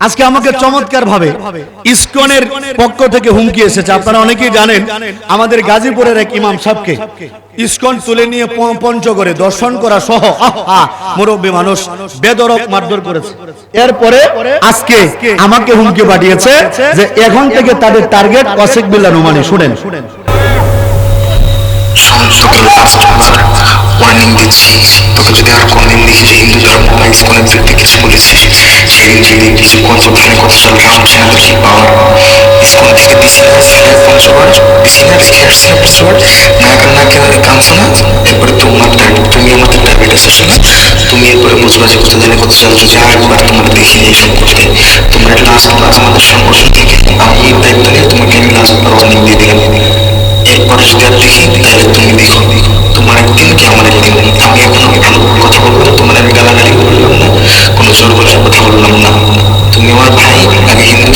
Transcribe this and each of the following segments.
আজকে আমাকে চমৎকার ভাবে ইসকনের পক্ষ থেকে হুমকি এসেছে। আপনারা অনেকেই জানেন আমাদের গাজীপুরের এক ইমাম সাহেবকে ইসকন তুলে নিয়ে পঞ্চগড়ে দর্শন করা সহ আহা, মুরব্বী মানুষ বেদরক মারধর করেছে। এরপরে আজকে আমাকে হুমকি পাঠিয়েছে যে এখন থেকে তাদের টার্গেট কসেক বিল্লা নোমানি শুনেন। শোন ওয়ার্নিং দিচ্ছি তোকে যদি আর কোনদিন দেখি যে হিন্দু ধর্ম বা ইসকনের বিরুদ্ধে কিছু বলেছিস সেদিন যদি ইসকন প্রধানের কথা চলবে আমার সেনাবাহিনী পাওয়ার ইসকন থেকে না সিলাই পঞ্চগড় দিছি না আজকে আসছি না পঞ্চগড় না কেন না কেন কামছো না এরপরে তোমার তুমি আমাদের টার্গেট এসেছ না তুমি এরপরে বুঝবা যে প্রধানের কথা চলছো যে আরেকবার তোমার দেখি এইসব করতে তোমরা লাস্টবার আমাদের সংগঠন থেকে আমি এই দায়িত্ব নিয়ে তোমাকে আমি লাস্টবার ওয়ার্নিং দিয়ে দিলাম। এরপরে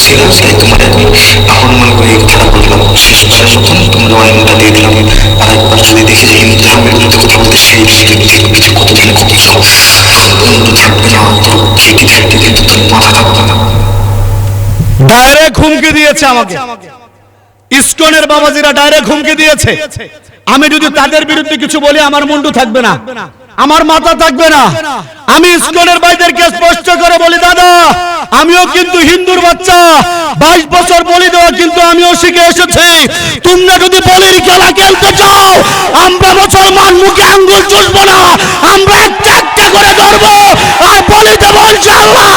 ছিলাম তাই তোমার এখন মনে করি কথাটা বললাম। শেষ করার যখন তোমার ওয়ার্নিংটা দিয়ে দিলাম আর যদি দেখি যে হিন্দু ধর্মের বিরুদ্ধে কথা বলতে সেই যদি দেখো কিছু কত করছ বন্ধু থাকবে না তোর খিটি থাকবে কিন্তু তোর মাথা থাকবে না। ডাইরেক্ট হুমকি দিয়েছে আমাকে। ইসকনের বাবাজিরা ডাইরেক্ট হুমকি দিয়েছে। আমি যদি তাদের বিরুদ্ধে কিছু বলি, আমার মুন্ডু থাকবে না। আমার মাথা থাকবে না। আমি ইসকনের ভাইদেরকে স্পষ্ট করে বলি, দাদা আমিও কিন্তু হিন্দুর বাচ্চা। বাইশ বছর বলি দেওয়া কিন্তু আমিও শিখে এসেছি। তোমরা যদি বলির খেলা খেলতে চাও, আমরা মুসলমান মুখে আঙ্গুল চুষবো না, আমরা একটা একটা করে ধরবো, আর বলি দেবো ইনশাল্লাহ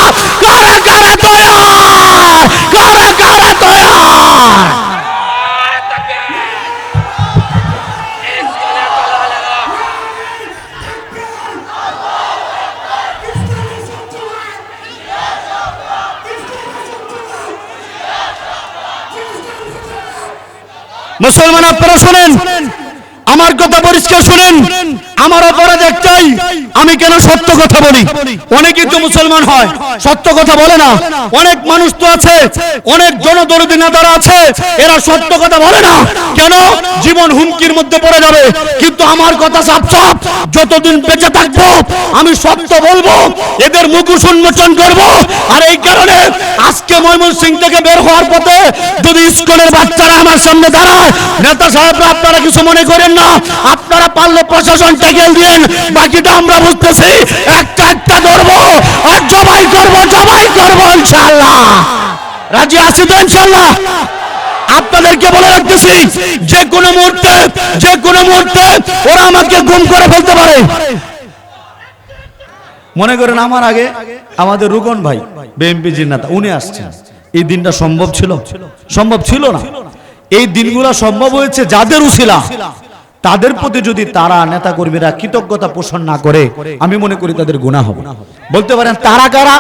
আপনারা শুনেন। আমার কথা পরিষ্কার শুনেন। আমার অপরাধ একটাই। আমি কেন সত্য কথা বলি? অনেকেই তো মুসলমান হয়। সত্য কথা বলে না। অনেক মানুষ তো আছে। অনেক জনদরদি নেতারা আছে। এরা সত্য কথা বলে না। কেন? জীবন হুমকির মধ্যে পড়ে যাবে। কিন্তু আমার কথা সাপ সাপ যতদিন বেঁচে থাকব, আমি সত্য বলব। এদের মুখোশ উন্মোচন করব। আর এই কারণে আজকে ময়মন সিং থেকে বের হওয়ার পথে যদি স্কুলের বাচ্চারা আমার সামনে দাঁড়ায়, নেতা সাহেবরা আপনারা কিছু মনে করেন না? আপনারা পারলে প্রশাসন টেকেল দিয়েন। বাকিটা আমরা বুঝতেছি একটা একটা ধরবো আর জবাই করব জবাই করব ইনশাআল্লাহ। রাজি আছি তো ইনশাআল্লাহ? আপনাদেরকে বলে রাখতেছি, যে কোনো মুহূর্তে, যে কোনো মুহূর্তে ওরা আমাকে গুম করে ফেলতে পারে। মনে করেন আমার আগে আমাদের রুকন ভাই বিএনপি নেতা, উনি আসছেন। এই দিনটা সম্ভব ছিল? সম্ভব ছিল না? এই দিনগুলো সম্ভব হয়েছে যাদের উছিলা তাদের প্রতি যদি তারা নেতা কর্মীরা কৃতজ্ঞতা পোষণ না করে, আমি মনে করি তাদের গুণা হবে। বলতে পারেন, তারা কারা?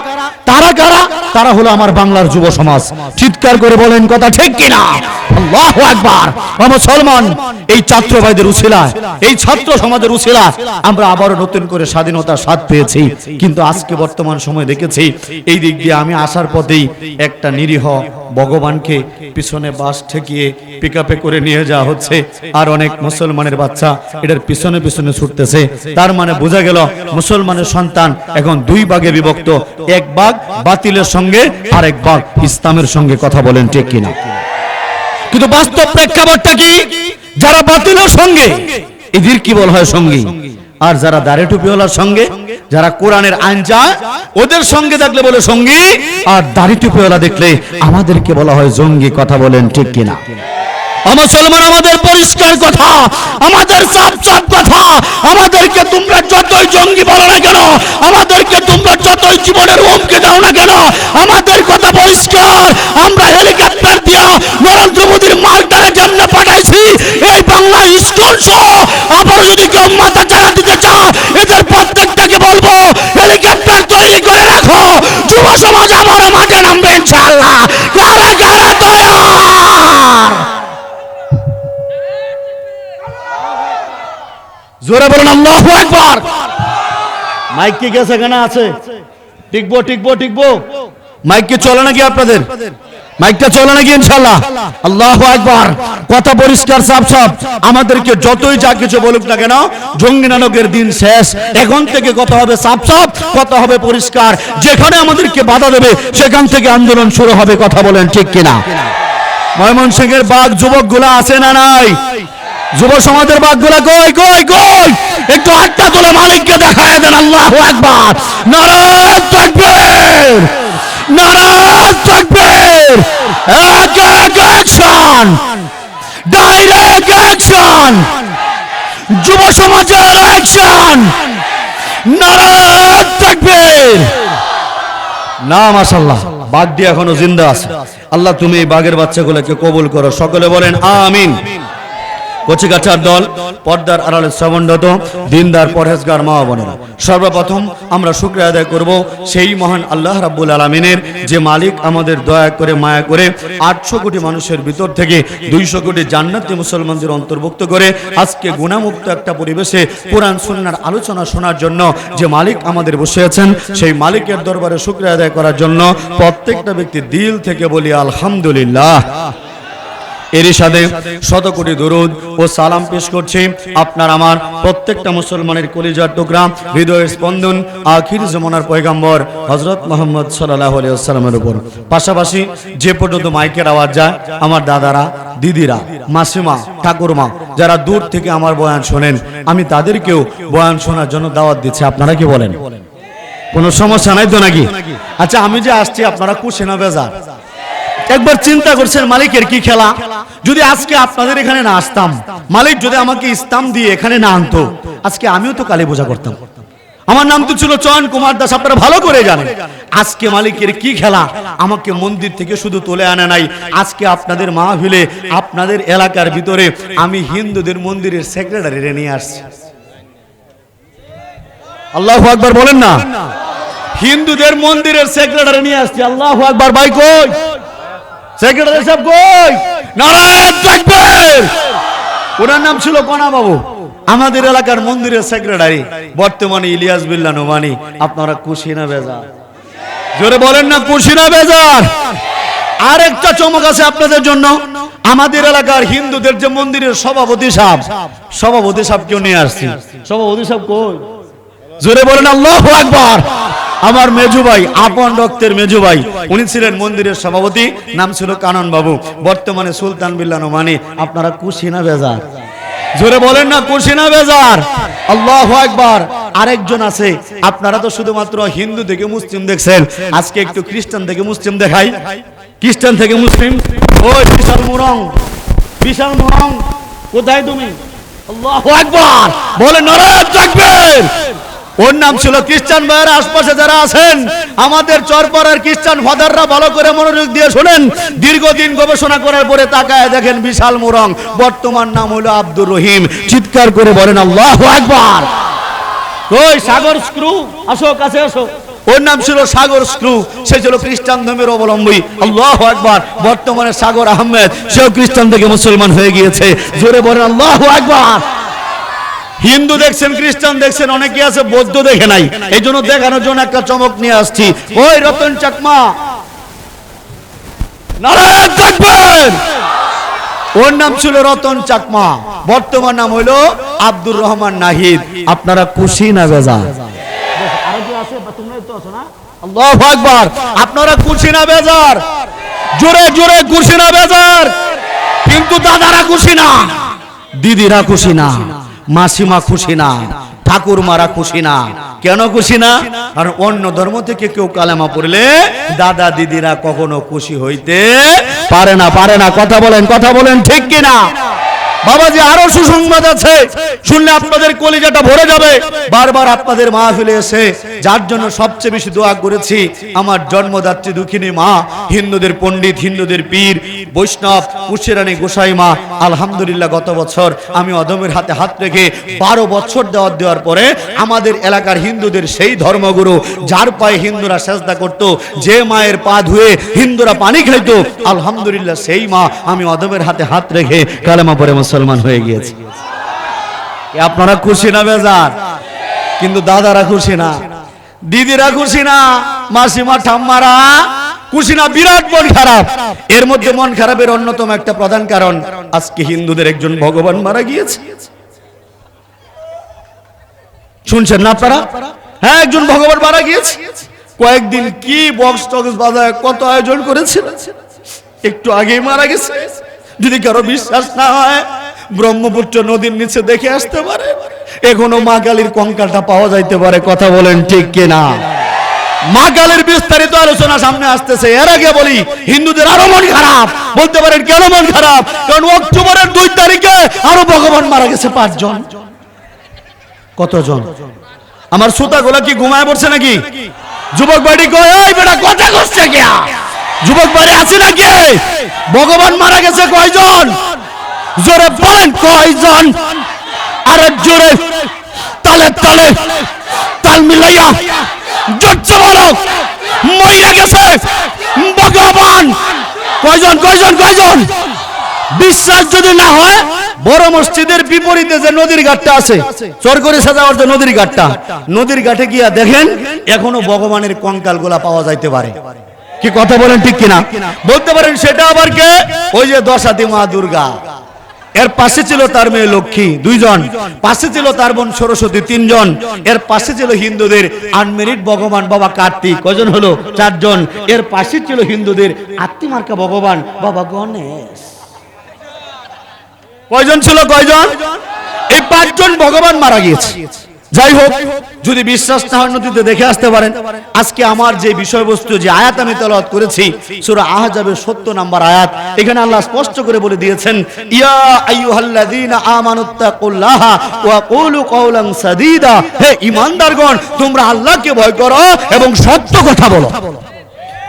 তারা কারা? তারা হলো আমার বাংলার যুব সমাজ। চিৎকার করে বলেন কথা ঠিক কিনা? মুসলমান, এই ছাত্র ভাইদের এই ছাত্র সমাজের আমরা আবারও নতুন করে স্বাধীনতার স্বাদ পেয়েছি। কিন্তু আজকে বর্তমান সময় দেখেছি, এই দিক দিয়ে আমি আসার পথেই একটা নিরীহ ভগবানকে পিছনে বাস ঠেকিয়ে পিকআপে করে নিয়ে যাওয়া হচ্ছে। আর অনেক মুসলমানের বাচ্চা, এটার পিছনে পিছনে ছুটতেছে। তার মানে বোঝা গেল মুসলমানের সন্তান এখন দুই ভাগে বিভক্ত। এক ভাগ বাতিলের সঙ্গে আর এক ভাগ ইসলামের সঙ্গে কথা বলেন, ঠিক কিনা? কিন্তু বাস্তব প্রেক্ষাপটটা কি? যারা বাতিলের সঙ্গে, এদের কি বলা হয় সঙ্গী? আর যারা দাড়ি টুপিওয়ালার সঙ্গে, যারা কোরআনের আইন চায়, ওদের সঙ্গে দেখলে বলে সঙ্গী, আর দাড়ি টুপিওয়ালা দেখলে আমাদেরকে বলা হয় জঙ্গি, কথা বলেন, ঠিক কিনা? মুসলমান আমাদের পরিষ্কার কথা, আমাদের সাফ সাফ কথা, আমাদেরকে তোমরা যতই জঙ্গি বলো না কেন, আমাদেরকে তোমরা যতই জীবনের দাও না কেন, আমাদের কথা পরিষ্কার। আমরা হেলিকপ্টার দিয়া নরেন্দ্র মোদীর মালটারে যেমনে পাঠাইছি, এই বাংলা স্কুল সহ। আবার যদি কেউ মাথা চাড়া দিতে চাও এদের প্রত্যেকটাকে বলব, হেলিকপ্টার তৈরি করে রাখো। যুব সমাজ আবার জোরে বলুন, আল্লাহু আকবার। মাইক কি গেছে এখানে আছে। টিকবো টিকবো টিকবো। মাইক কি চলে নাকি আপনাদের? মাইকটা চলে নাকি ইনশাল্লাহ আল্লাহ একবার কথা পরিষ্কার, সাফ সাফ। আমাদেরকে যতই যা কিছু বলুক না কেন, জঙ্গি নানকের দিন শেষ। এখন থেকে কথা হবে সাফ সাফ, কথা হবে পরিষ্কার। যেখানে আমাদেরকে বাধা দেবে, সেখান থেকে আন্দোলন শুরু হবে, কথা বলেন ঠিক কিনা? ময়মনসিংহের বাঘ যুবকগুলা আছে না নাই? যুব সমাজের বাঘগুলা কই কই কই? একটু হাতটা তুলে মালিককে দেখায় দেন, আল্লাহ একবার নারায়ণ তাকবীর নারায়ণ তাকবীর। এক এক অ্যাকশন ডাইরেক্ট অ্যাকশন যুব সমাজের অ্যাকশন নারায়ণ তাকবীর। না মাশাল্লাহ বাঘটি এখনও জিন্দা আছে। আল্লাহ, তুমি এই বাঘের বাচ্চাগুলোকে কবুল করো। সকলে বলেন, আমিন। কচিকাচার দল, পর্দার আড়ালে শ্রবণরত দিনদার পরহেজগার মা বোনেরা। সর্বপ্রথম আমরা শুক্র আদায় করব সেই মহান আল্লাহ রাব্বুল আলমিনের, যে মালিক আমাদের দয়া করে, মায়া করে আটশো কোটি মানুষের ভিতর থেকে দুইশো কোটি জান্নাতি মুসলমানদের অন্তর্ভুক্ত করে আজকে গুণামুক্ত একটা পরিবেশে কোরআন সুন্নার আলোচনা শোনার জন্য যে মালিক আমাদের বসে আছেন, সেই মালিকের দরবারে শুক্রিয়া আদায় করার জন্য প্রত্যেকটা ব্যক্তি দিল থেকে বলি, আলহামদুলিল্লাহ। এরই সাথে শত কোটি দরুদ ও সালাম পেশ করছি। আপনার আমার প্রত্যেকটা মুসলমানের কলিজার টুকরা, হৃদয়ের স্পন্দন, আখির জমানার পয়গাম্বর হজরত মোহাম্মদ সাল্লাহ উপর। পাশাপাশি যে পর্যন্ত মাইকের আওয়াজ যায়, আমার দাদারা, দিদিরা, মাসিমা, ঠাকুরমা, যারা দূর থেকে আমার বয়ান শোনেন, আমি তাদেরকেও বয়ান শোনার জন্য দাওয়াত দিচ্ছি। আপনারা কি বলেন? কোনো সমস্যা নাই তো নাকি? আচ্ছা আমি যে আসছি, আপনারা কুশিনা বেজার? একবার চিন্তা করছেন, মালিকের কি খেলা? যদি আজকে আপনাদের এখানে না আসতাম, মালিক যদি আমাকে ইসলাম দিয়ে এখানে না আনতো, আজকে আমিও তো কালী পূজা করতাম। আমার নাম তো ছিল চয়ন কুমার দাস, আপনারা ভালো করে জানেন। আজকে মালিকের কি খেলা? আমাকে মন্দির থেকে শুধু তুলে আনে নাই। আজকে আপনাদের মাহফিলে, আপনাদের এলাকার ভিতরে আমি হিন্দুদের মন্দিরের সেক্রেটারি নিয়ে আসছি। আল্লাহ আকবার বলেন না? হিন্দুদের মন্দিরের সেক্রেটারি নিয়ে আসছি। আল্লাহ আকবার, ভাই কই? সেক্রেটারি সাহেব কই নারায়ণ তাকবীর ওনার নাম ছিল কণা বাবু আমাদের এলাকার মন্দিরের সেক্রেটারি বর্তমানে ইলিয়াস বিল্লা নোমানি। আপনারা খুশি বেজার? জোরে বলেন না, খুশি না বেজার? আরেকটা চমক আছে আপনাদের জন্য। আমাদের এলাকার হিন্দুদের যে মন্দিরের সভাপতি সাহেব সভাপতি সাহেব কেউ নিয়ে আসছি। সভাপতি সাহেব কই? জোরে বলেন, আল্লাহ আকবার। আমার মেজু ভাই, আপন রক্তের মেজু ভাই। উনি ছিলেন মন্দিরের সভাপতি, নাম ছিল কানন বাবু। বর্তমানে সুলতান বিল্লা নোমানি আপনারা কুশিনা বেজার। জোরে বলেন না, কুশিনা বেজার। আল্লাহ একবার আরেকজন আছে। আপনারা তো শুধুমাত্র হিন্দু থেকে মুসলিম দেখছেন। আজকে একটু খ্রিস্টান থেকে মুসলিম দেখাই। খ্রিস্টান থেকে মুসলিম? ওই বিশাল মুরং। বিশাল মুরং। কোথায় তুমি? আল্লাহ একবার বলে নারায়ণ তাকবীর ওর নাম ছিল খ্রিস্টান ভাইয়ের আশপাশে যারা আছেন আমাদের চরপাড়ার খ্রিস্টান ফাদাররা ভালো করে মনোযোগ দিয়ে শোনেন। দীর্ঘদিন গবেষণা করার পরে তাকায় দেখেন বিশাল মুরং বর্তমান নাম হলো আব্দুর রহিম। চিৎকার করে বলেন আল্লাহ একবার ওই সাগর স্ক্রু? আসো কাছে আসো। ওর নাম ছিল সাগর স্ক্রু সে ছিল খ্রিস্টান ধর্মের অবলম্বী। আল্লাহ একবার বর্তমানে সাগর আহমেদ সেও খ্রিস্টান থেকে মুসলমান হয়ে গিয়েছে। জোরে বলেন আল্লাহ একবার হিন্দু দেখছেন, খ্রিস্টান দেখছেন, অনেকে আছে বৌদ্ধ দেখে নাই। এই জন্য দেখানোর জন্য একটা চমক নিয়ে আসছি। ওই রতন চাকমা। নারায়ণ চাকমান ওর নাম ছিল রতন চাকমা। বর্তমান নাম হলো আব্দুর রহমান নাহিদ। আপনারা খুশি না বেজা আপনারা খুশি না বেজার? জোরে জোরে খুশি না বেজার? কিন্তু দাদারা খুশি না। দিদিরা খুশি না। মাসিমা খুশি না ঠাকুর মারা খুশি না। কেন খুশি না? আর অন্য ধর্ম থেকে কেউ কালেমা পড়লে দাদা দিদিরা কখনো খুশি হইতে পারে না পারে না। কথা বলেন কথা বলেন, ঠিক কিনা? বাবাজি, আরও সুসংবাদ আছে। শুনলে আপনাদের কলিজাটা ভরে যাবে। বারবার আপনাদের মাহফিলে এসে, যার জন্য সবচেয়ে বেশি দোয়া করেছি, আমার জন্মদাত্রী দুঃখিনী মা, হিন্দুদের পণ্ডিত, হিন্দুদের পীর, বৈষ্ণব উশিরানী গোসাই মা, আলহামদুলিল্লাহ গত বছর আমি অদমের হাতে হাত রেখে বারো বছর দেওয়ার দেওয়ার পরে আমাদের এলাকার হিন্দুদের সেই ধর্মগুরু, যার পায়ে হিন্দুরা সেজদা করত, যে মায়ের পা ধুয়ে হিন্দুরা পানি খাইতো, আলহামদুলিল্লাহ সেই মা আমি অদমের হাতে হাত রেখে কালেমা পরে মুসলমান হয়ে গিয়েছি। আপনারা খুশি না, বেজার? কিন্তু দাদারা খুশি না। দিদিরা খুশি না। মাসিমা, ঠাম্মারা খুশি না, বিরাট মন খারাপ। এর মধ্যে মন খারাপের অন্যতম একটা প্রধান কারণ, আজকে হিন্দুদের একজন ভগবান মারা গিয়েছে। শুনছেন না আপনারা? হ্যাঁ একজন ভগবান মারা গিয়েছে। কয়েকদিন কি বক্স টক্স বাজায়, কত আয়োজন করেছিল? একটু আগেই মারা গেছে। যদি কারও বিশ্বাস না হয় ব্রহ্মপুত্র নদীর নিচে দেখে আসতে পারে। এখনও মা কালীর কঙ্কালটা পাওয়া যাইতে পারে, কথা বলেন ঠিক কিনা? মা কালীর বিস্তারিত আলোচনা সামনে আসতেছে। এর আগে বলি, হিন্দুদের আরও মন খারাপ। বলতে পারেন, কেন মন খারাপ? কারণ অক্টোবরের দুই তারিখে আরও ভগবান মারা গেছে পাঁচজন। কতজন? আমার সুতা গোলা কি ঘুমায় পড়ছে নাকি? যুবক বাড়ি কয় বেটা, কথা করছে কিয়া? যুবক বাড়ি আছে নাকি? ভগবান মারা গেছে কয়জন? জোরে বলেন কয়জন? আরে জোরে, তালে তালে, তাল মিলাইয়া জোরছে বলো। মইরা গেছে, ভগবান। কয়জন কয়জন কয়জন? বিশ্বাস যদি না হয়, বড় মসজিদের বিপরীতে যে নদীর ঘাটটা আছে, চর করে সাজাওয়ার যে নদীর ঘাটটা, নদীর ঘাটে গিয়া দেখেন, এখনও ভগবানের কঙ্কালগুলা পাওয়া যাইতে পারে। কি কথা বলেন ঠিক কিনা? বলতে পারেন সেটা আবার কে? ওই যে দশাতি মা দুর্গা। এর পাশে ছিল তার মেয়ে লক্ষ্মী, দুইজন। পাশে ছিল তার বোন সরস্বতী, তিনজন। এর পাশে ছিল হিন্দুদের আনমেরিট ভগবান বাবা কার্তিক। কজন হলো? চারজন। এর পাশে ছিল হিন্দুদের আত্মিমার্কা ভগবান বাবা গণেশ। কয়জন ছিল কয়জন? এই পাঁচজন ভগবান মারা গিয়েছে। যাই হোক, যদি বিশ্বাস না হয় নদীতে দেখে আসতে পারেন। আজকে আমার যে বিষয়বস্তু, যে আয়াত আমি তেলাওয়াত করেছি, সূরা আহজাবের 70 নাম্বার আয়াত, এখানে আল্লাহ স্পষ্ট করে বলে দিয়েছেন, ইয়া আইয়ুহাল্লাযীনা আমানুত্তাকুল্লাহা ওয়া কুলু কওলান সাদীদা। হে ঈমানদারগণ, তোমরা আল্লাহকে ভয় করো এবং সত্য কথা বলো।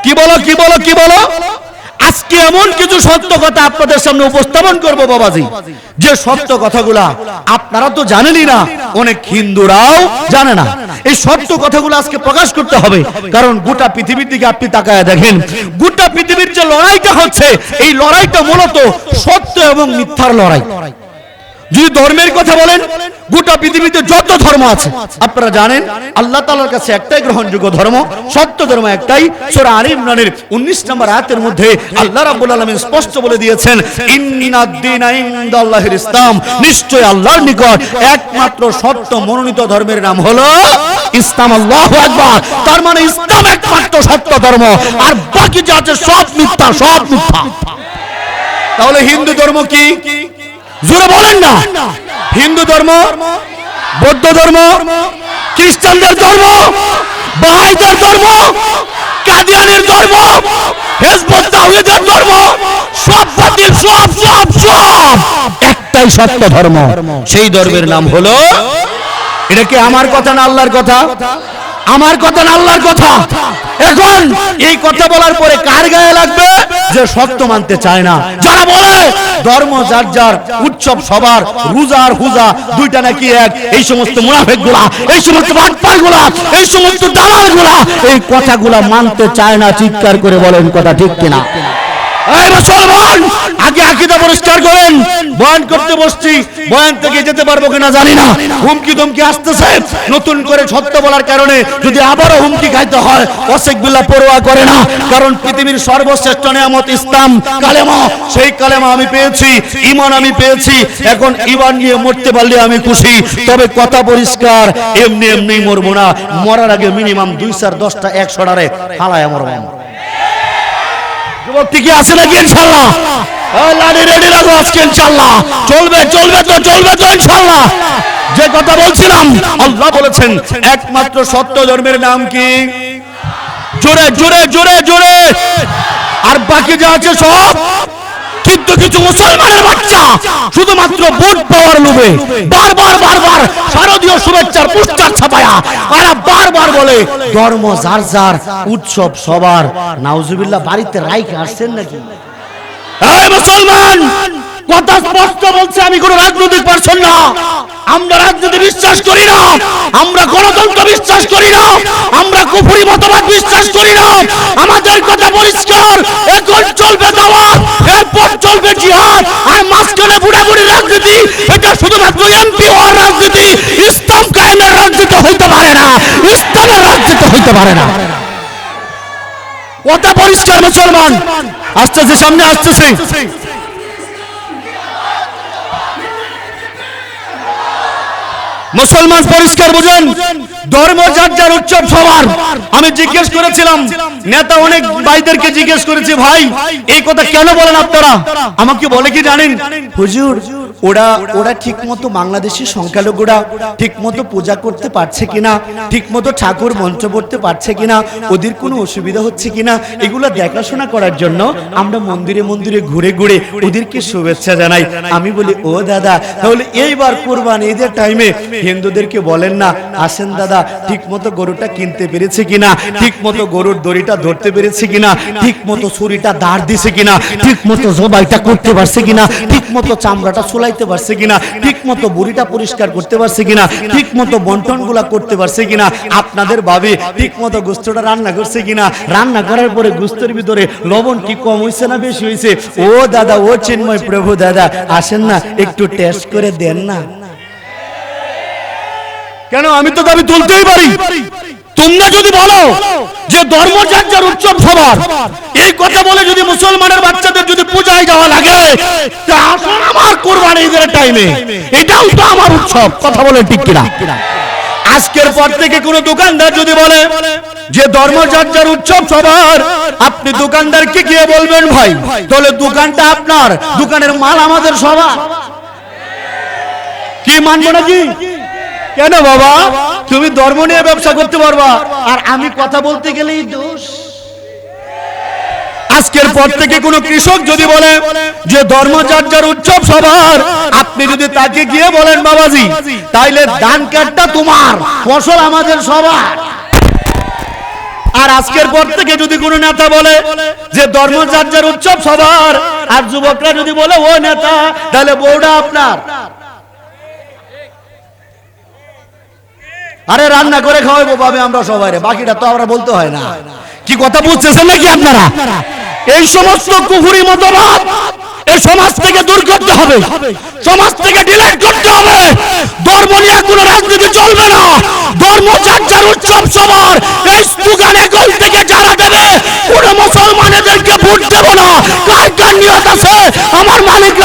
কি বলো কি বলো কি বলো? আজকে এমন কিছু সত্য কথা আপনাদের সামনে উপস্থাপন করব বাবাজি। যে সত্য কথাগুলা আপনারা তো জানেনই না, অনেক হিন্দুরাও জানে না। এই সত্য কথাগুলো আজকে প্রকাশ করতে হবে, কারণ গোটা পৃথিবীর দিকে আপনি তাকায় দেখেন। গোটা পৃথিবীর যে লড়াইটা হচ্ছে, এই লড়াইটা মূলত সত্য এবং মিথ্যার লড়াই। যদি ধর্মের কথা বলেন, গোটা পৃথিবীতে যত ধর্ম আছে, আপনারা জানেন, আল্লাহ তাআলার কাছে একটাই গ্রহণযোগ্য ধর্ম, সত্য ধর্ম একটাই। সূরা আলী ইমরানের 19 নম্বর আয়াতের মধ্যে আল্লাহ রাব্বুল আলামিন স্পষ্ট বলে দিয়েছেন ইন্নাদ-দীনা ইসলাম। নিশ্চয় আল্লাহর নিকট একমাত্র সত্য মনোনীত ধর্মের নাম হলো ইসলাম। আল্লাহ আকবার। তার মানে ইসলাম একমাত্র সত্য ধর্ম, আর বাকি যা আছে সব মিথ্যা সব মিথ্যা। তাহলে হিন্দু ধর্ম কি? জোরে বলেন না। হিন্দু ধর্ম, বৌদ্ধ ধর্ম, খ্রিস্টানদের ধর্ম বাহাইদের ধর্ম, কাদিয়ানের ধর্ম, হেজবত তাওহীদের ধর্ম, সব বাতিল, সব সব সব। একটাই সত্য ধর্ম, সেই ধর্মের নাম হলো, এটা কি আমার কথা না আল্লাহর কথা? আমার কথা না আল্লাহর কথা? এখন এই কথা বলার পরে কার গায়ে লাগবে? যে সত্য মানতে চায় না। যারা বলে, ধর্ম, যার যার, উৎসব সবার, রোজা আর হুজা, দুইটা নাকি এক? এই সমস্ত মুনাফেকগুলা এই সমস্ত বাটপারগুলা এই সমস্ত দালালগুলা এই কথাগুলা মানতে চায় না, চিৎকার করে বলেন কথা ঠিক কিনা? সর্বশ্রেষ্ঠ নিয়ামত ইসলাম, কালেমা, সেই কালেমা আমি পেয়েছি ইমান আমি পেয়েছি। এখন ইমান নিয়ে মরতে পারলে আমি খুশি, তবে কথা পরিষ্কার, এমনি এমনি মরবো না। মরার আগে মিনিমাম দুই চার, দশটা, একশো ডারে ফালায় মরবো যুবক কি আছে নাকি ইনশাল্লাহ লাড়ি রেডি আজকে ইনশাল্লাহ চলবে চলবে তো চলবে তো ইনশাল্লাহ যে কথা বলছিলাম আল্লাহ বলেছেন একমাত্র সত্য ধর্মের নাম কি? জোরে জোরে জোরে জোরে। আর বাকি যা আছে সব কিন্তু কিছু মুসলমানের বাচ্চা, শুধুমাত্র ভোট পাওয়ার লোভে, বারবার বারবার শারদীয় শুভেচ্ছার পোস্টার ছাপায়া তারা বারবার বলে, ধর্ম যার যার, উৎসব সবার। নাউজুবিল্লাহ, বাড়িতে রাইকে আসছেন নাকি? মুসলমান, কথা স্পষ্ট বলছে, আমি কোন রাজনৈতিক পারছেন না। আমরা রাজনীতি বিশ্বাস করি না। আমরা গণতন্ত্র বিশ্বাস করি না। আমরা কুফুরি মতবাদ বিশ্বাস করি না। আমাদের কথা পরিষ্কার, এখন চলবে দাওয়াত। চলবে জিহাদ আর মাঝখানে বুড়া বুড়ি রাজনীতি, এটা শুধুমাত্র এমপি হওয়ার রাজনীতি। ইসলাম কায়েমের রাজনীতি হইতে পারে না, ইসলামের রাজনীতি হইতে পারে না। কথা পরিষ্কার মুসলমান। আসতেছে, সামনে আসতেছে। মুসলমান পরিষ্কার বুঝেন। ধর্ম যার যার উৎসব সবার। আমি জিজ্ঞেস করেছিলাম, নেতা অনেক ভাইদেরকে জিজ্ঞেস করেছে, ভাই, এই কথা কেন বলেন আপনারা? আমাকে বলে কি জানেন? হুজুর ওরা ওরা ঠিক মতো বাংলাদেশি সংখ্যালঘুরা ঠিক মতো পূজা করতে পারছে কিনা ঠিক মতো ঠাকুর মঞ্চ পড়তে পারছে কিনা, ওদের কোনো অসুবিধা হচ্ছে কিনা, এগুলো দেখাশোনা করার জন্য আমরা মন্দিরে মন্দিরে ঘুরে ঘুরে ওদেরকে শুভেচ্ছা জানাই। আমি বলি, ও দাদা, তাহলে এইবার কোরবান ঈদের টাইমে হিন্দুদেরকে বলেন না, আসেন দাদা ঠিক মতো গরুটা কিনতে পেরেছে কিনা ঠিক মতো গরুর দড়িটা ধরতে পেরেছে কিনা ঠিক মতো ছুরিটা দাঁড় দিছে কিনা ঠিক মতো জবাইটা করতে পারছে কিনা ঠিক মতো চামড়াটা চুলাইতে পারছে কিনা? ঠিক মতো বুড়িটা পরিষ্কার করতে পারছে কিনা? ঠিক মতো বন্টন করতে পারছে কিনা? আপনাদের ভাবে ঠিক মতো গোস্তটা রান্না করছে কিনা? রান্না করার পরে গোস্তের ভিতরে লবণ কি কম হয়েছে না বেশি হয়েছে ও দাদা, ও চিন্ময় প্রভু দাদা, আসেন না, একটু টেস্ট করে দেন না। কেন? আমি তো দাবি তুলতেই পারি। তোমরা যদি বলো যে ধর্ম যার যার উৎসব সবার এই কথা বলে যদি মুসলমানের বাচ্চাদের যদি পূজায় যাওয়া লাগে আসুন আমার কোরবানি ঈদের টাইমে এটাও তো আমার উৎসব কথা বলে ঠিক কিনা। আজকের পর থেকে কোন দোকানদার যদি বলে যে ধর্ম যার যার উৎসব সবার আপনি দোকানদারকে গিয়ে বলবেন ভাই তাহলে দোকানটা আপনার দোকানের মাল আমাদের সবার। কি মানবো নাকি? কেন বাবা? তুমি ধর্ম নিয়ে ব্যবসা করতে পারবা। আর আমি কথা বলতে গেলেই দোষ। আজকের পর থেকে কোন কৃষক যদি বলে যে ধর্ম যার যার উৎসব সবার, আপনি যদি তাকে গিয়ে বলেন, বাবাজি, তাইলে ধান কাঠটা তোমার, ফসল আমাদের সবার। আর আজকের পর থেকে যদি কোন নেতা বলে যে ধর্ম যার যার উৎসব সবার, আর যুবকরা যদি বলে, ও নেতা তাহলে বউটা আপনার। আরে রান্না করে খাওয়াবো পাবে আমরা সবাই বাকিটা তো আমরা বলতে হয় না। কি কথা বুঝতেছেন নাকি আপনারা? এই সমস্ত কুহুরি মতবাদ এই সমাজ থেকে দূর করতে হবে। সমাজ থেকে ডিলেট করতে হবে। ধর্ম নিয়ে কোনো রাজনীতি চলবে না। ধর্ম যার উৎসব সবার। এই স্লোগানে গোল থেকে যারা দেবে, কোন মুসলমানেদেরকে ভোট দেব না। কার কার নিয়ত আছে? আমার মালিকরা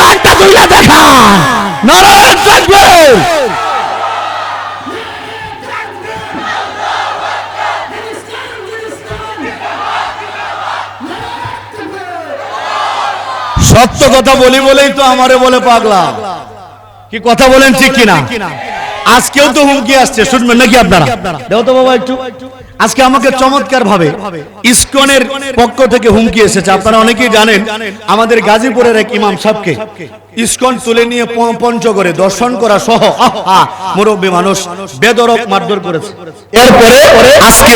সত্য কথা বলি বলেই তো আমারে বলে পাগলা। কি কথা বলেন ঠিক কিনা? আজকেও তো হুমকি আসছে শুনবেন নাকি আপনারা? দেও তো বাবা একটু। আজকে আমাকে চমৎকার ভাবে ইসকনের পক্ষ থেকে হুমকি এসেছে। আপনারা অনেকেই জানেন আমাদের গাজীপুরের এক ইমাম সাহেবকে ইসকন তুলে নিয়ে প- পঞ্চগড়ে দর্শন করা সহ আহা, মুরব্বী মানুষ বেদরক মারধর করেছে। এরপরে আজকে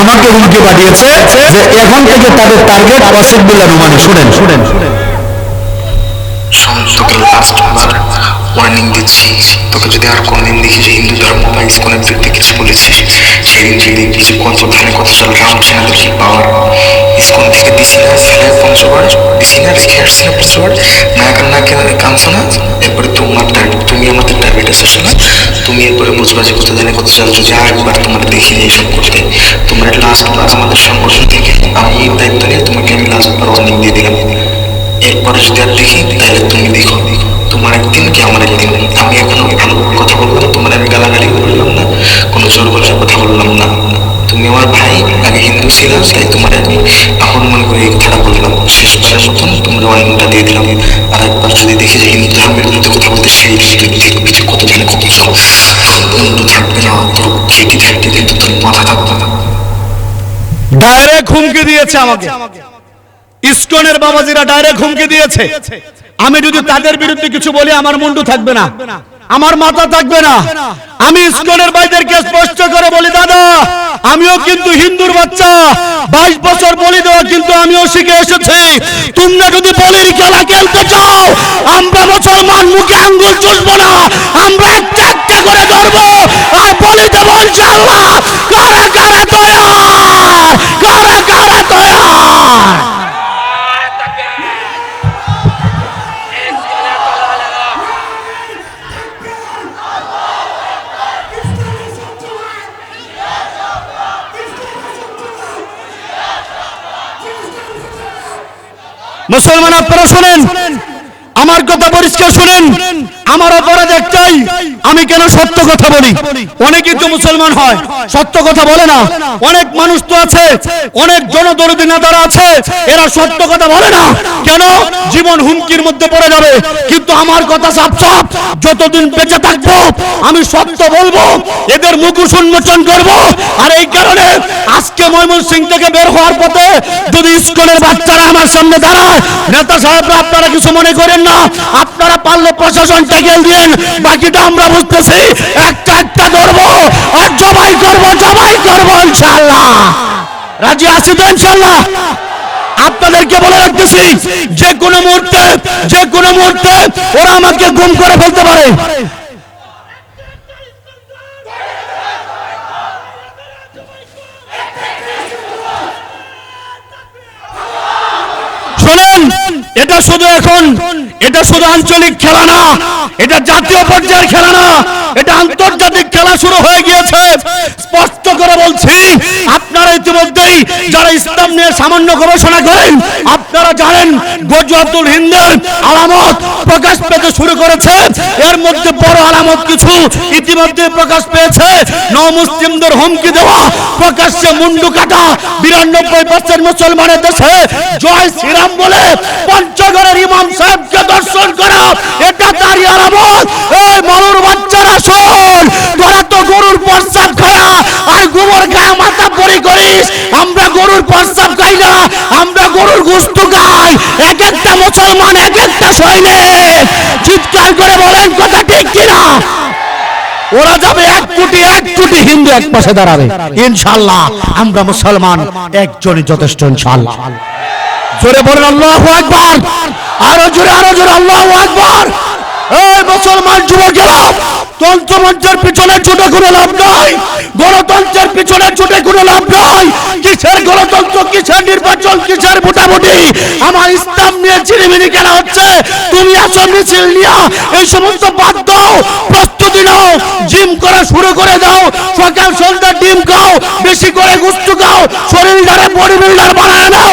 আমাকে হুমকি পাঠিয়েছে যে এখন থেকে তাদের টার্গেট ওয়াসিফুল্লাহ রুমানি শুনেন শুনেন শুনেন। তোকে লাস্ট বার ওয়ার্নিং দিচ্ছি। তোকে যদি আর কোনদিন দেখি যে হিন্দু ধর্ম বা ইসকনের বিরুদ্ধে কিছু বলেছিস সেদিন যদি কিছু কতখানে কত সাল রামচন্দ্র কি পাওয়ার ইসকন থেকে দিছি না ফেলায় পঞ্চবার দিছি না রেখে আসছি না পঞ্চবার না কেন না কেন কাঁদছো না এরপরে তোমার তুমি আমাদের টার্গেট এসেছ না তুমি এরপরে বুঝবা যে কত জানে কত সাল যদি আর একবার তোমার দেখি যে এইসব করতে। তোমরা লাস্ট বার আমাদের সংগঠন থেকে আমি এই দায়িত্ব নিয়ে তোমাকে আমি লাস্ট বার ওয়ার্নিং দিয়ে দিলাম। এরপরে যদি আর দেখি তাহলে তুমি দেখো। তোমার একদিন কি আমার একদিন? আমি এখনও ভালো কথা বললাম তোমার আমি গালাগালি করলাম না কোনো জোর গলায় কথা বললাম না। তুমি আমার ভাই আগে হিন্দু ছিলাম তাই তোমার আমি আপন মনে করে এই কথাটা বললাম। শেষবারের মতন তোমরা ওয়ার্নিংটা দিয়ে দিলাম। আর একবার যদি দেখি যে হিন্দু ধর্মের বিরুদ্ধে কথা বলতে সেই দেখবি যে কত জানে কত সব বন্ধু থাকবে না তোর খেটি থাকবে কিন্তু তোর মাথা থাকবে না। ডাইরেক্ট হুমকি দিয়েছে আমাকে। ইসকনের বাবাজিরা ডাইরেক্ট হুমকি দিয়েছে। আমি যদি তাদের বিরুদ্ধে কিছু বলি, আমার মুন্ডু থাকবে না। আমার মাথা থাকবে না। আমি ইসকনের ভাইদেরকে স্পষ্ট করে বলি, দাদা, আমিও কিন্তু হিন্দুর বাচ্চা। বাইশ বছর বলি দেওয়া কিন্তু আমিও শিখে এসেছি। তোমরা যদি বলির খেলা খেলতে চাও, আমরা মুসলমান, মুখে আঙ্গুল চুষবো না। আমরা একটা একটা করে ধরবো। আর বলি দেবো, ইনশাআল্লাহ, কারা কারা তৈয়ার? কারা কারা তৈয়ার? মুসলমান আপনারা শোনেন। আমার কথা পরিষ্কার শুনেন। আমার অপরাধ একটাই আমি কেন সত্য কথা বলি? অনেকেই তো মুসলমান হয়। সত্য কথা বলে না। অনেক মানুষ তো আছে অনেক জনদরদি নেতারা আছে। এরা সত্য কথা বলে না। কেন? জীবন হুমকির মধ্যে পড়ে যাবে। কিন্তু আমার কথা সাপ সাপ যতদিন বেঁচে থাকব আমি সত্য বলব। এদের মুখোশ উন্মোচন করব। আর এই কারণে আজকে ময়মন সিং থেকে বের হওয়ার পথে যদি স্কুলের বাচ্চারা আমার সামনে দাঁড়ায় নেতা সাহেবরা আপনারা কিছু মনে করেন না? আপনারা পারলে প্রশাসন ট্যাকেল দিয়েন। বাকিটা আমরা বুঝতেছি একটা একটা ধরবো, আর জবাই করব জবাই করব, ইনশাআল্লাহ। রাজি আছি তো, ইনশাআল্লাহ? আপনাদেরকে বলে রাখতেছি, যে কোনো মুহূর্তে, যে কোনো মুহূর্তে ওরা আমাকে গুম করে ফেলতে পারে। শোনেন, এটা শুধু এখন এটা শুধু আঞ্চলিক খেলা না, এটা জাতীয় পর্যায়ের খেলা না, এটা আন্তর্জাতিক খেলা শুরু হয়ে গিয়েছে। স্পষ্ট করে বলছি, আপনারা ইতিমধ্যেই যারা ইসলাম নিয়ে সামান্য গবেষণা করেন, আপনারা জানেন গজওয়াতুল হিন্দের আলামত প্রকাশ পেতে শুরু করেছে। এর মধ্যে বড় আলামত কিছু ইতিমধ্যে প্রকাশ পেয়েছে। নও মুসলিমদের হুমকি দেওয়া, প্রকাশ্যে মুন্ডু কাটা বিরানব্বই পার্সেন্ট মুসলমানের দেশে জয় শ্রীরাম বলে পঞ্চগড়ের ইমাম সাহেবকে দর্শন করা। এটা তারই আলামত এই মরুর বাচ্চারা শোন তোরা তো গরুর প্রস্তাব খায়া। আর গোবর গায়ে মাথা পরি করিস। আমরা গরুর প্রস্তাব খাই না। আমরা গরুর গোস্ত খাই। এক একটা মুসলমান, এক একটা সৈনিক। চিৎকার করে বলেন, কথা ঠিক কিনা? ওরা যাবে এক কোটি এক কোটি হিন্দু এক পাশে দাঁড়াবে। ইনশাল্লাহ আমরা মুসলমান, একজনই যথেষ্ট ইনশাল্লাহ জোরে বলেন, আল্লাহ একবার আরও জোরে আরও জোরে, আল্লাহ একবার এই মুসলমান যুবকেরা তন্ত্রমন্ত্রের পিছনে ছুটে কোনো লাভ নাই। গণতন্ত্রের পিছনে ছুটে কোনো লাভ নাই। কিসের গণতন্ত্র, কিসের নির্বাচন, কিসের ভোটাভুটি? আমার ইসলাম নিয়ে চিনিমিনি কেনা হচ্ছে। তুমি আসো মিছিল নিয়া, এই সমস্ত বাদ দাও, প্রস্তুতি নাও, জিম করা শুরু করে দাও। সকাল সন্ধ্যা ডিম খাও, বেশি করে গুস্তু খাও, শরীর ধরে বডি বিল্ডার বানায় নাও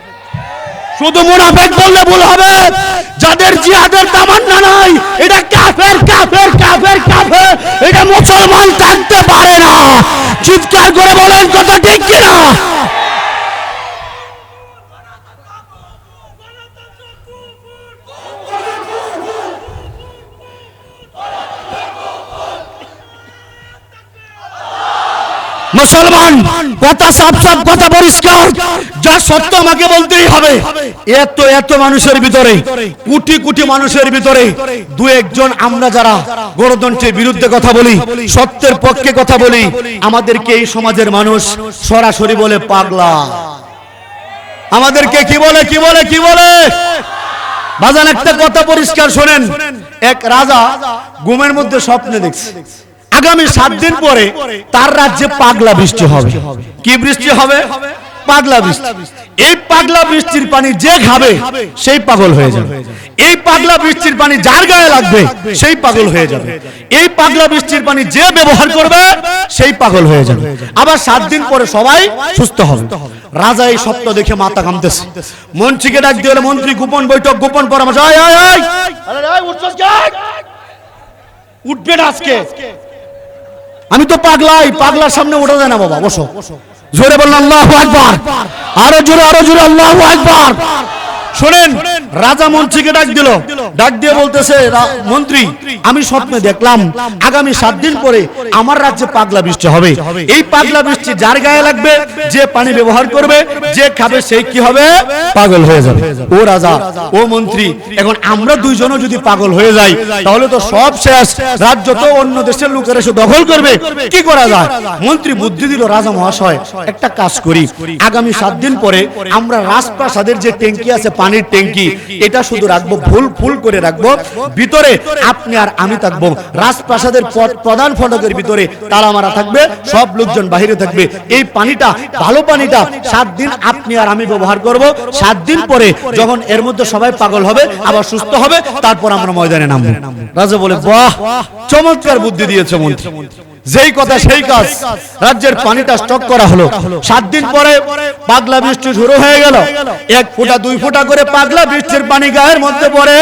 শুধু মুনাফেক বললে ভুল হবে। যাদের জিহাদের তামান্না নাই, এটা কাফের কাফের কাফের কাফের। এটা মুসলমান থাকতে পারে না। চিৎকার করে বলেন, কথা ঠিক কিনা? মুসলমান, কথা সাফ সাফ, কথা পরিষ্কার। সত্য আমাকে বলতেই হবে। এত এত মানুষের ভিতরে, কোটি কোটি মানুষের ভিতরে দু একজন আমরা যারা গণতন্ত্রের বিরুদ্ধে কথা বলি, সত্যের পক্ষে কথা বলি, আমাদেরকে এই সমাজের মানুষ সরাসরি বলে পাগলা। আমাদেরকে কি বলে কি বলে কি বলে? বাজান, একটা কথা পরিষ্কার শোনেন। এক রাজা ঘুমের মধ্যে স্বপ্নে দেখছে। আগামী সাত দিন পরে তার রাজ্যে পাগলা বৃষ্টি হবে। কি বৃষ্টি হবে? পাগলা বৃষ্টি। এই পাগলা বৃষ্টির পানি যে খাবে সেই পাগল হয়ে যাবে। এই পাগলা বৃষ্টির পানি যার গায়ে লাগবে সেই পাগল হয়ে যাবে। এই পাগলা বৃষ্টির পানি যে ব্যবহার করবে সেই পাগল হয়ে যাবে। আবার সাত দিন পরে সবাই সুস্থ হবে। রাজা এই স্বপ্ন দেখে মাথা কামতেছে মন্ত্রীকে ডাক দিয়ে মন্ত্রী গোপন বৈঠক গোপন পরামর্শ? উঠবে না আজকে। আমি তো পাগলাই পাগলার সামনে ওঠা যায় না বাবা বসো। জোরে বললাম আল্লাহ একবার আরও জোরে আরও জোরে আল্লাহ একবার শোনেন রাজা মন্ত্রীকে ডাক দিল। ডাক দিয়ে বলতেছে মন্ত্রী, আমি স্বপ্নে দেখলাম, আগামী সাত দিন পরে আমার রাজ্যে পাগলা বৃষ্টি হবে। এই পাগলা বৃষ্টি যার গায়ে লাগবে, যে পানি ব্যবহার করবে, যে খাবে সেই কি হবে? পাগল হয়ে যাবে। ও রাজা, ও মন্ত্রী, এখন আমরা দুইজনও যদি পাগল হয়ে যাই, তাহলে তো সব শেষ। রাজ্য তো অন্য দেশের লোকের এসে দখল করবে। কি করা যায়? মন্ত্রী বুদ্ধি দিল, রাজা মহাশয়, একটা কাজ করি। আগামী সাত দিন পরে আমরা রাজপ্রাসাদের যে ট্যাঙ্কি আছে, পানির ট্যাঙ্কি এটা শুধু রাখব ফুল ফুল করে রাখব। ভিতরে আপনি আর আমি থাকব। রাজপ্রাসাদের প্রধান ফটকের ভিতরে তালা মারা থাকবে সব লোকজন বাহিরে থাকবে। এই পানিটা ভালো পানিটা সাত দিন আপনি আর আমি ব্যবহার করব। সাত দিন পরে যখন এর মধ্যে সবাই পাগল হবে আবার সুস্থ হবে তারপর আমরা ময়দানে নামবো। রাজা বলে বাহ! চমৎকার বুদ্ধি দিয়েছে মন্ত্রী। যেই কথা সেই কাজ রাজ্যের পানিটা স্টক করা হলো। সাত দিন পরে পাগলা বৃষ্টি শুরু হয়ে গেল। এক ফোঁটা দুই ফোঁটা করে পাগলা বৃষ্টির পানি গায়ের মধ্যে পড়ে।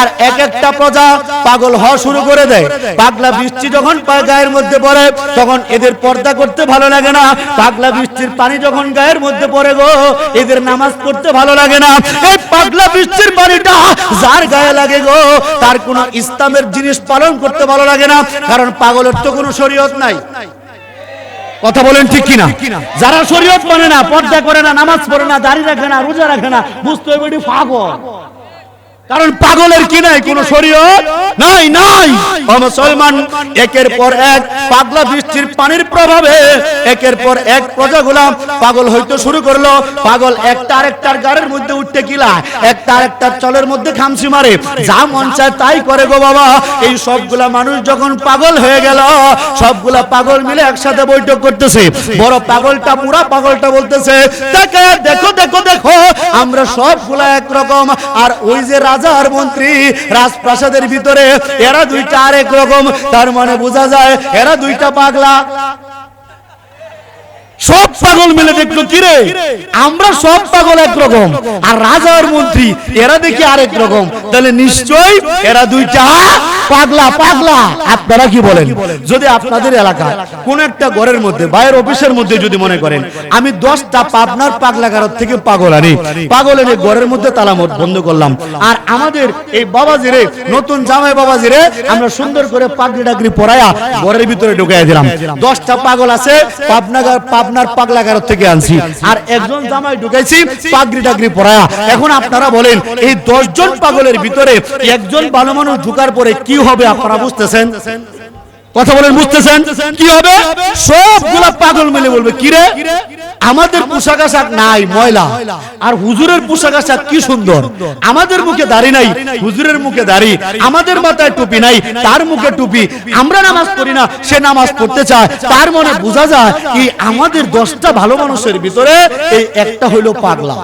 আর এক একটা প্রজা পাগল হওয়া শুরু করে দেয়। পাগলা বৃষ্টি যখন গায়ের মধ্যে পড়ে তখন এদের পর্দা করতে ভালো লাগে না। পাগলা বৃষ্টির পানি যখন গায়ের মধ্যে পড়ে গো এদের নামাজ পড়তে ভালো লাগে না। এই পাগলা বৃষ্টির পানিটা যার গায়ে লাগে গো তার কোনো ইসলামের জিনিস পালন করতে ভালো লাগে না। কারণ পাগলের তো কোনো শরীয়ত নাই। কথা বলেন ঠিক কিনা? যারা শরীয়ত মানে না পর্দা করে না নামাজ পড়ে না দাড়ি রাখে না রোজা রাখে না বুঝতে হবে পাগল কারণ পাগলের কি নাই? কোন শরীয়ত? নাই নাই। ও মুসলমান একের পর এক পাগলা বৃষ্টির পানির প্রভাবে একের পর এক প্রজাগুলা পাগল হইতে শুরু করল। পাগল একটা আরেকটার গাড়ির মধ্যে উঠতে কিলা একটা আরেকটার চলের মধ্যে খামসি মারে। যা মন চায় তাই করে গো বাবা। এই সবগুলা মানুষ যখন পাগল হয়ে গেল সবগুলা পাগল মিলে একসাথে বৈঠক করতেছে। বড় পাগলটা পুরা পাগলটা বলতেছে দেখে দেখো দেখো দেখো আমরা সবগুলা একরকম। আর ওই যে রাজা আর মন্ত্রী রাজপ্রাসাদের ভিতরে, এরা দুইটা আরেক রকম, তার মানে বোঝা যায় এরা দুইটা পাগলা। সব পাগল মিলে দেখল কিরে আমরা সব পাগল একরকম। আর রাজা আর মন্ত্রী, এরা দেখি আরেক রকম। তাহলে নিশ্চয়ই এরা দুইটা পাগলা পাগলা। আপনারা কি বলেন? যদি আপনাদের এলাকায় কোন একটা ঘরের মধ্যে, বাইরের অফিসের মধ্যে যদি মনে করেন, আমি দশটা পাবনার পাগলা গারত থেকে পাগল আনি। পাগল এনে ঘরের মধ্যে তালামত বন্ধ করলাম। আর আমাদের এই বাবাজিরে নতুন জামাই বাবাজিরে আমরা সুন্দর করে পাগড়ি ডাগরি পরায়া ঘরের ভিতরে ঢুকাই দিলাম। দশটা পাগল আছে, পাবনাগার পাবনার পাগলা গারত থেকে আনছি। আর একজন জামাই ঢুকাইছি পাগড়ি ডাগরি পরায়া। এখন আপনারা বলেন, এই দশজন পাগলের ভিতরে একজন ভালো মানুষ ঢুকার পরে কি হবে আপনারা বুঝতেছেন? কথা বলেন বুঝতেছেন? কি হবে? সবগুলা পাগল মিলে বলবে। কিরে? আমাদের পোশাক আশাক নাই ময়লা। আর হুজুরের পোশাক আশাক কি সুন্দর? আমাদের মুখে দাড়ি নাই হুজুরের মুখে দাড়ি। আমাদের মাথায় টুপি নাই তার মুখে টুপি। আমরা নামাজ পড়ি না সে নামাজ পড়তে চায়। তার মনে বোঝা যায় কি আমাদের দশটা ভালো মানুষের ভিতরে এই একটা হইল পাগলা।